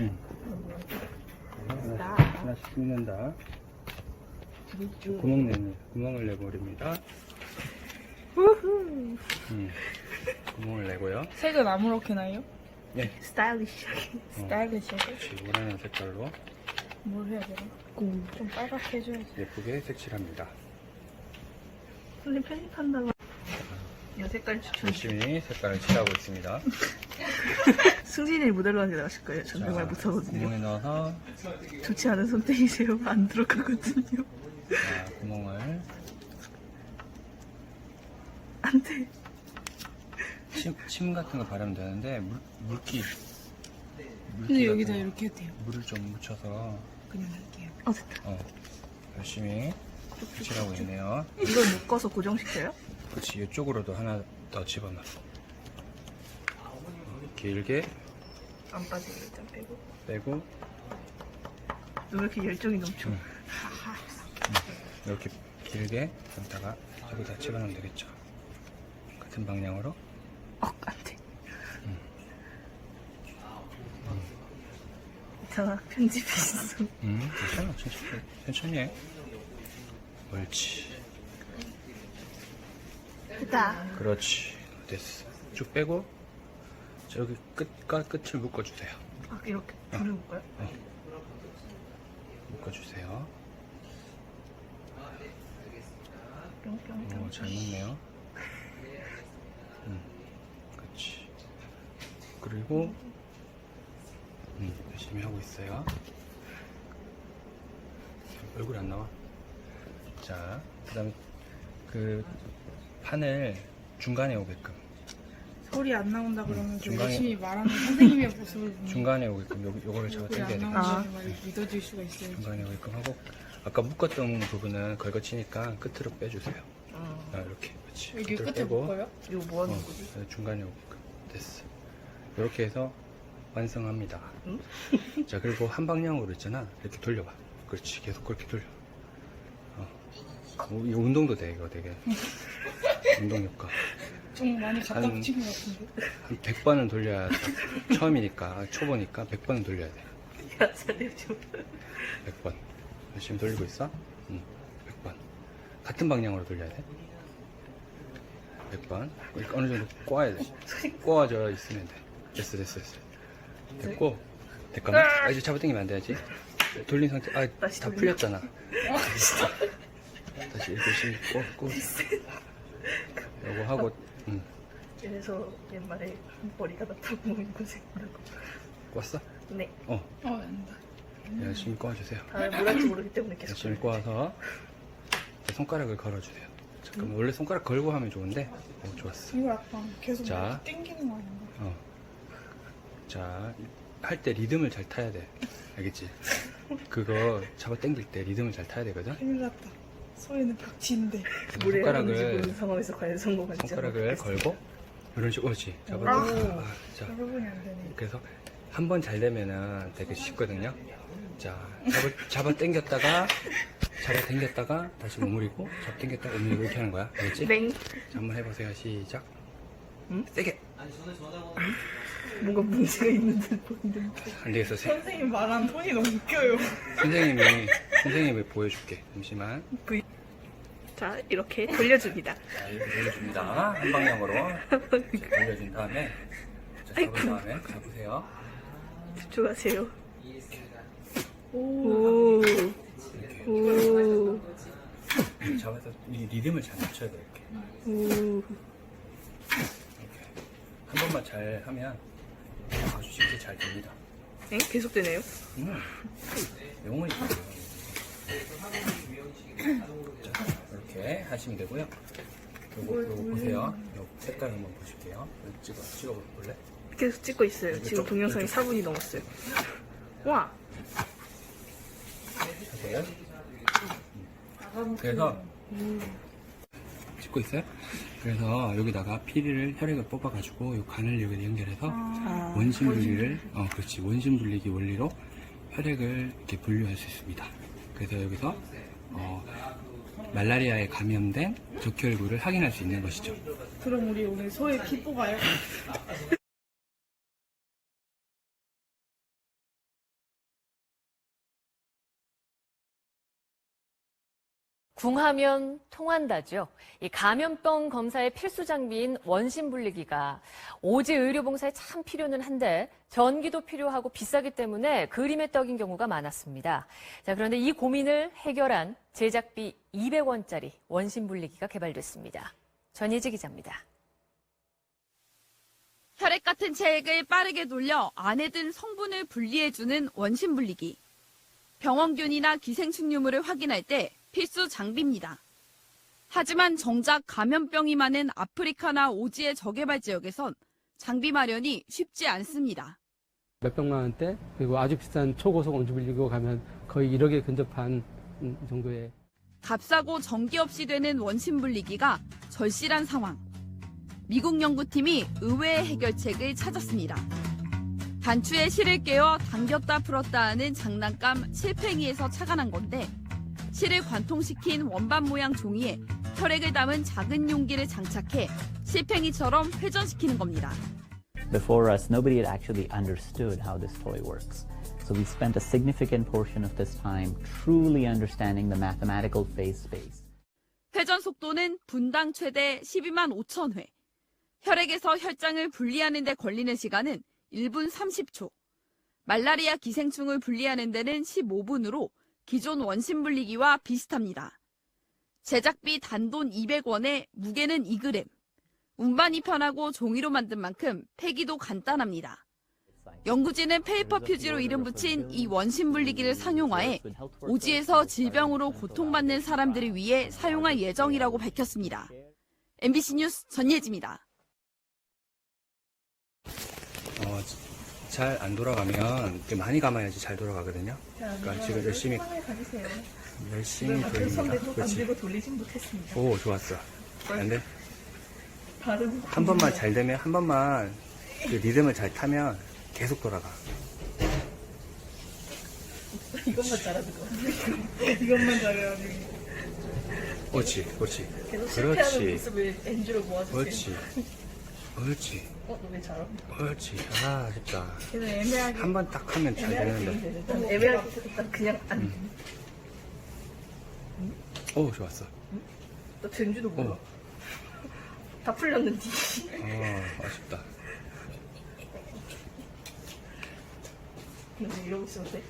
응. 나. 하나씩 씹는다. 구멍 내는 구멍을 내버립니다. 우후. 음. 구멍을 내고요. 색은 아무렇게나요? 예. 스타일리시하게. 스타일리시하게? 원하는 색깔로 뭘 해야 되나? 공. 좀 빨갛게 해줘야지. 예쁘게 색칠합니다. 선생님 편집한다고. 이 색깔 추천. 열심히 색깔을 칠하고 있습니다. 승진이 모델로 하게 나가실 거예요. 전 정말 자, 못하거든요. 구멍에 넣어서 좋지 않은 선택이세요. 안 들어가거든요. 자, 구멍을 안 돼. 침, 침 같은 거 바르면 되는데 물, 물기 물기 근데 여기다 같은 거, 이렇게 해도 돼요. 물을 좀 묻혀서 그냥 할게요. 어, 됐다. 어, 열심히 칠하고 있네요. 이걸 묶어서 고정시켜요? 그렇지 이쪽으로도 하나 더 집어넣어. 길게 안 빠지게 일단 빼고. 빼고 너 왜 이렇게 열정이 넘쳐? 음. 이렇게 길게 여기다가 여기 다 집어넣으면 되겠죠. 같은 방향으로 어, 안 돼. 음. 이상아, 편집이 있어. 음, 괜찮아. 천천히, 천천히 해. 옳지. 됐다. 그렇지. 됐어. 쭉 빼고, 저기 끝과 끝을 묶어주세요. 아, 이렇게 불을 묶어요? 묶어주세요. 뿅뿅뿅. 오, 잘 묶네요. 음, 그렇지. 그리고, 음, 열심히 하고 있어요. 얼굴 안 나와. 자, 그 다음에 그 판을 중간에 오게끔. 소리 안 나온다 그러면 좀 중간에- 열심히 말하는 선생님의 모습을 보면 중간에 오게끔 요, 요거를 잡아 얼굴이 당겨야 안 되겠다. 나오는 말 믿어질 수가 있어요. 중간에 오게끔 하고 아까 묶었던 부분은 걸거치니까 끝으로 빼주세요. 어. 아, 이렇게 그렇지. 여기 끝으로 끝에 묶어요? 이거 뭐 하는 어, 거지? 중간에 오게끔 됐어. 이렇게 해서 완성합니다. 응? 자 그리고 한 방향으로 있잖아. 이렇게 돌려봐. 그렇지. 계속 그렇게 돌려. 어. 어, 이 운동도 돼 이거 되게. 운동 효과. 좀 많이 갖다 한- 붙인 것 같은데. 한 100번은 돌려야 돼. 처음이니까 초보니까 100번은 돌려야 돼. 야, 살려줘. 100번. 열심히 돌리고 있어? 응, 100번. 같은 방향으로 돌려야 돼. 100번. 이렇게 어느 정도 꼬아야 돼. 꼬아져 있으면 돼. 됐어, 됐어, 됐어. 됐고, 됐거나? 아, 이제 잡아당기면 안 돼야지. 돌린 상태, 아, 다시 다 돌려. 풀렸잖아. 다시 이렇게 열심히 꼬, 꼬. 요거 하고, 응, 그래서 옛말에 머리가 이거 생각나고. 꼬았어? 네. 어, 어, 안다. 열심히 꼬아주세요. 다음에 뭘 할지 모르기 때문에 계속. 열심히. 꼬아서 이제 손가락을 걸어주세요. 잠깐만 원래 손가락 걸고 하면 좋은데 어, 좋았어. 이거 약간 계속 자. 막 땡기는 거 아닌가? 어. 자, 할 때 리듬을 잘 타야 돼. 알겠지? 그거 잡아 당길 때 리듬을 잘 타야 되거든. 큰일 났다. 소리는. 뭘 해야 하는지 손가락을 모르는 상황에서 과연 성공할지. 손가락을 걸고 이런 식으로 그렇지. 잡아. 아. 아, 자, 여러분이 안 되네. 그래서 한 번 잘 되면은 되게 쉽거든요. 자, 잡아, 잡아 당겼다가 잡아 당겼다가 다시 오므리고 잡아 당겼다가 오므리고 이렇게 하는 거야. 알겠지? 맹. 자, 한번 해보세요. 시작. 응? 세게. 뭔가 문제가 있는 듯 보이는데. 안 되겠어. 세- 선생님 말하는 톤이 너무 웃겨요. 선생님이 선생님이 보여줄게. 잠시만. 자, 이렇게 돌려줍니다. 자, 이렇게 돌려줍니다. 한 방향으로 이렇게 돌려준 다음에 자, 잡은 다음에 잡으세요. 집중하세요. 오. 오. 이렇게 오. 잡아서 이 리듬을 잘 맞춰야 돼. 이렇게. 오. 이렇게. 한 번만 잘 하면 아주 쉽게 잘 됩니다. 엥? 계속되네요. 음, 영혼이 있어요. 자, 이렇게 하시면 되고요. 요거, 요거 보세요. 요 색깔 한번 보실게요. 찍어, 찍어볼래? 계속 찍고 있어요. 지금 동영상이 이쪽. 4분이 넘었어요. 와. 하세요. 그래서 찍고 있어요. 그래서 여기다가 피리를 혈액을 뽑아가지고 이 간을 여기 연결해서 아. 원심 분리를 어 그렇지 원심 분리기 원리로 혈액을 이렇게 분류할 수 있습니다. 그래서 여기서 어, 말라리아에 감염된 적혈구를 확인할 수 있는 것이죠. 그럼 우리 오늘 소의 피 뽑아요? 궁하면 통한다죠. 이 감염병 검사의 필수 장비인 원심 분리기가 오지 의료봉사에 참 필요는 한데 전기도 필요하고 비싸기 때문에 그림의 떡인 경우가 많았습니다. 자, 그런데 이 고민을 해결한 제작비 200원짜리 원심 분리기가 개발됐습니다. 전예지 기자입니다. 혈액 같은 체액을 빠르게 돌려 안에 든 성분을 분리해주는 원심 분리기. 병원균이나 기생충유물을 확인할 때 필수 장비입니다. 하지만 정작 감염병이 많은 아프리카나 오지의 저개발 지역에선 장비 마련이 쉽지 않습니다. 몇백만 원대 그리고 아주 비싼 초고속 원주 빌리고 가면 거의 1억에 근접한 음, 정도의 값싸고 전기 없이 되는 원심 분리기가 절실한 상황. 미국 연구팀이 의외의 해결책을 찾았습니다. 단추에 실을 깨어 당겼다 풀었다 하는 장난감 실팽이에서 착안한 건데 실을 관통시킨 원반 모양 종이에 혈액을 담은 작은 용기를 장착해 실팽이처럼 회전시키는 겁니다. Before us, nobody had actually understood how this toy works. So we spent a significant portion of this time truly understanding the mathematical phase space. 회전 속도는 분당 최대 12만 5천 회. 혈액에서 혈장을 분리하는 데 걸리는 시간은 1분 30초. 말라리아 기생충을 분리하는 데는 15분으로 기존 원심 분리기와 비슷합니다. 제작비 단돈 200원에 무게는 2g. 운반이 편하고 종이로 만든 만큼 폐기도 간단합니다. 연구진은 페이퍼 퓨지로 이름 붙인 이 원심 분리기를 상용화해 오지에서 질병으로 고통받는 사람들을 위해 사용할 예정이라고 밝혔습니다. MBC 뉴스 전예지입니다. 어, 잘 안 돌아가면 이렇게 많이 감아야지 잘 돌아가거든요. 그러니까 지금 열심히 가주세요. 열심히 손 돌립니다. 안 그렇지. 돌리진 못했습니다. 오 좋았어. 근데 다른 한 번만 잘 되면 한 번만 그 리듬을 잘 타면 계속 돌아가. 이것만 잘하는 거. 이것만 잘해가지고. 그렇지, 그렇지, 계속 실패하는 그렇지, 모습을 엔주로 모아주세요. 그렇지, 그렇지, 어, 너왜 잘하? 그렇지. 아, 아쉽다. 그래서 애매하게 한 번 딱 하면 잘 되는데. 일단 애매하게 일단 그냥 안. 오, 좋았어. 너 된지도 몰라. 어. 다 풀렸는지. 어, 아쉽다. 근데 이러고 있어도 돼?